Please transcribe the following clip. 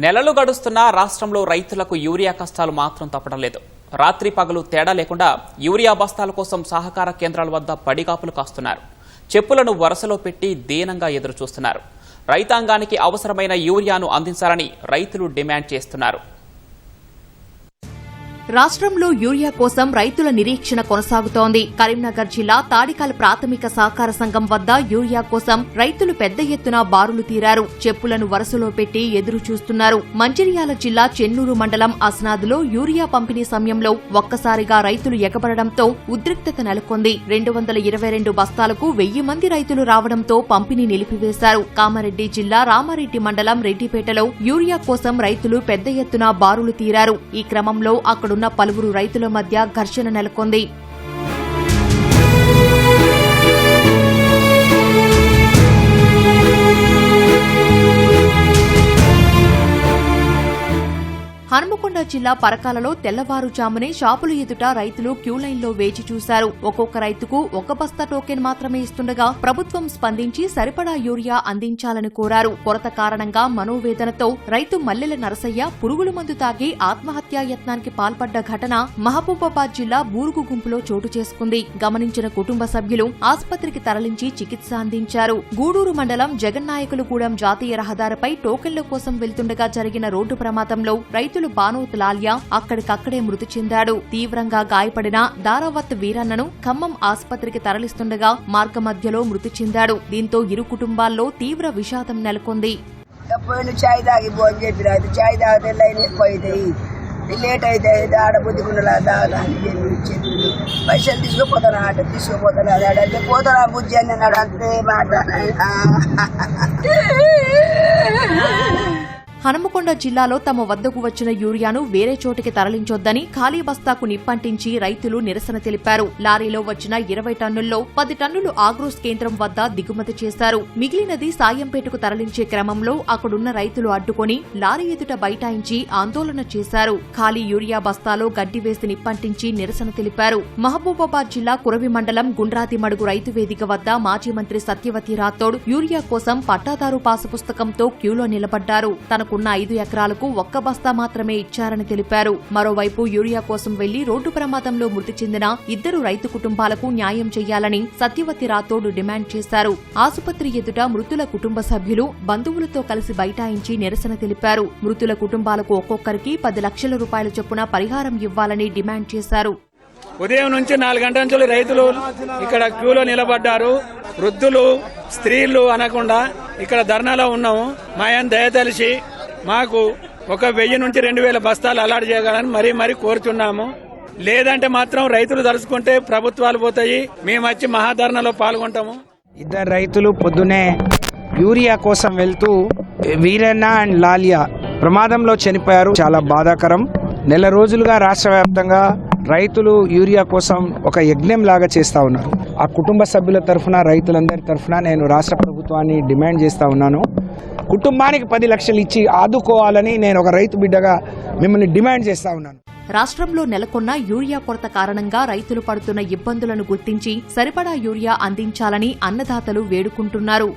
నెలలు గడుస్తున్నా రాష్ట్రంలో రైతులకు యూరియా కష్టాలు మాత్రం తప్పడం లేదు. రాత్రి పగలు తేడా లేకుండా యూరియా బస్తాల కోసం సహకార కేంద్రాల వద్ద పడిగాపులు కాస్తున్నారు. చెప్పులను వరుసలో పెట్టి దీనంగా ఎదురు చూస్తున్నారు రైతాంగానికి అవసరమైన యూరియాను అందించాలని రైతులు డిమాండ్ చేస్తున్నారు. రాష్ట్రంలో యూరియా కోసం రైతుల నిరీక్షణ కొనసాగుతోంది. కరీంనగర్ జిల్లా తాడికాల ప్రాథమిక సహకార సంఘం వద్ద యూరియా కోసం రైతులు పెద్ద ఎత్తున బారులు తీరారు. చెప్పులను వరుసలో పెట్టి ఎదురు చూస్తున్నారు. మంచిర్యాల జిల్లా చెన్నూరు మండలం అస్నాద్లో యూరియా పంపిణీ సమయంలో ఒక్కసారిగా రైతులు ఎగబడడంతో ఉద్రిక్తత నెలకొంది. రెండు వందల ఇరవై రెండు బస్తాలకు వెయ్యి మంది రైతులు రావడంతో పంపిణీ నిలిపివేశారు. కామారెడ్డి జిల్లా రామారెడ్డి మండలం రెడ్డిపేటలో యూరియా కోసం రైతులు పెద్ద ఎత్తున బారులు తీరారు. ఈ క్రమంలో అక్కడ అక్కడున్న పలువురు రైతుల మధ్య ఘర్షణ నెలకొంది. జిల్లా పరకాలలో తెల్లవారుజామునే షాపుల ఎదుట రైతులు క్యూ లైన్లో వేచి చూశారు. ఒక్కొక్క రైతుకు ఒక బస్తా టోకెన్ మాత్రమే ఇస్తుండగా ప్రభుత్వం స్పందించి సరిపడా యూరియా అందించాలని కోరారు. కొరత కారణంగా మనోవేదనతో రైతు మల్లెల నరసయ్య పురుగుల మందు తాగి ఆత్మహత్యాయత్నానికి పాల్పడ్డ ఘటన మహబూబాబాద్ జిల్లా బూరుగు గుంపులో చోటు చేసుకుంది. గమనించిన కుటుంబ సభ్యులు ఆసుపత్రికి తరలించి చికిత్స అందించారు. గూడూరు మండలం జగన్నాయకులగూడెం జాతీయ రహదారిపై టోకెన్ల కోసం వెళ్తుండగా జరిగిన రోడ్డు ప్రమాదంలో రైతులు బానోత్ లాలియా అక్కడికక్కడే మృతి చెందాడు. తీవ్రంగా గాయపడిన దారావత్ వీరన్నను ఖమ్మం ఆసుపత్రికి తరలిస్తుండగా మార్గమధ్యలో మృతి చెందాడు. దీంతో ఇరు కుటుంబాల్లో తీవ్ర విషాదం నెలకొంది. పోయిన చాయ్ తాగిపో చెప్పి రాదు చాయ్ తాగితే లైన్ లేట్ అయితే ఆడ బుద్ధికుండలా దాని చెప్పింది పైసలు తీసుకుపోతాను? ఆట తీసుకుపోతాను? అది ఆడంటే పోతాను బుజ్జి అని అన్నాడు. అంతే మాట. హనుమకొండ జిల్లాలో తమ వద్దకు వచ్చిన యూరియాను వేరే చోటికి తరలించొద్దని ఖాళీ బస్తాకు నిప్పంటించి రైతులు నిరసన తెలిపారు. లారీలో వచ్చిన ఇరవై టన్నుల్లో పది టన్నులు ఆగ్రోస్ కేంద్రం వద్ద దిగుమతి చేశారు. మిగిలినది సాయంపేటకు తరలించే క్రమంలో అక్కడున్న రైతులు అడ్డుకొని లారీ ఎదుట బైఠాయించి ఆందోళన చేశారు. ఖాళీ యూరియా బస్తాలో గడ్డి వేసి నిప్పంటించి నిరసన తెలిపారు. మహబూబాబాద్ జిల్లా కురవి మండలం గుండ్రాతి మడుగు రైతు వేదిక వద్ద మాజీ మంత్రి సత్యవతి రాథోడ్ యూరియా కోసం పట్టాదారు పాసు పుస్తకంతో క్యూలో నిలబడ్డారు. తనకున్న ఐదు ఎకరాలకు ఒక్క బస్తా మాత్రమే ఇచ్చారని తెలిపారు. మరోవైపు యూరియా కోసం వెళ్ళి రోడ్డు ప్రమాదంలో మృతి చెందిన ఇద్దరు రైతు కుటుంబాలకు న్యాయం చేయాలని సత్యవతి రాథోడ్ డిమాండ్ చేశారు. ఆసుపత్రి ఎదుట మృతుల కుటుంబ సభ్యులు బంధువులతో కలిసి బైఠాయించి నిరసన తెలిపారు. మృతుల కుటుంబాలకు ఒక్కొక్కరికి పది లక్షల రూపాయల చొప్పున పరిహారం ఇవ్వాలని డిమాండ్ చేశారు. ఉదయం నుంచి నాలుగు గంటల నుంచి రైతులు ఇక్కడ క్యూలో నిలబడ్డారు. వృద్ధులు స్త్రీలు అనకుండా ఇక్కడ ధర్నాలో ఉన్నాము. మాయన్ దయతలిసి మాకు ఒక వెయ్యి నుంచి రెండు వేల బస్తాలు అలాట్ చేయగలని మరీ మరీ కోరుతున్నాము లేదంటే మాత్రం రైతులు తలుచుకుంటే ప్రభుత్వాలు పోతాయి. మేము వచ్చి మహాధరణలో పాల్గొంటాము. ఇద్దరు రైతులు పొద్దునే యూరియా కోసం వెళ్తూ వీరన్న అండ్ లాలియా ప్రమాదంలో చనిపోయారు. చాలా బాధాకరం. నెల రోజులుగా రాష్ట్ర వ్యాప్తంగా రైతులు యూరియా కోసం ఒక యజ్ఞం లాగా చేస్తా ఉన్నారు. ఆ కుటుంబ సభ్యుల తరఫున రైతులందరి తరఫున నేను రాష్ట్ర ప్రభుత్వాన్ని డిమాండ్ చేస్తా ఉన్నాను. కుటుంబానికి పది లక్షలు ఇచ్చి ఆదుకోవాలని నేను ఒక రైతు బిడ్డగా మిమ్మల్ని డిమాండ్ చేస్తా ఉన్నాను. రాష్ట్రంలో నెలకొన్న యూరియా కొరత కారణంగా రైతులు పడుతున్న ఇబ్బందులను గుర్తించి సరిపడా యూరియా అందించాలని అన్నదాతలు వేడుకుంటున్నారు.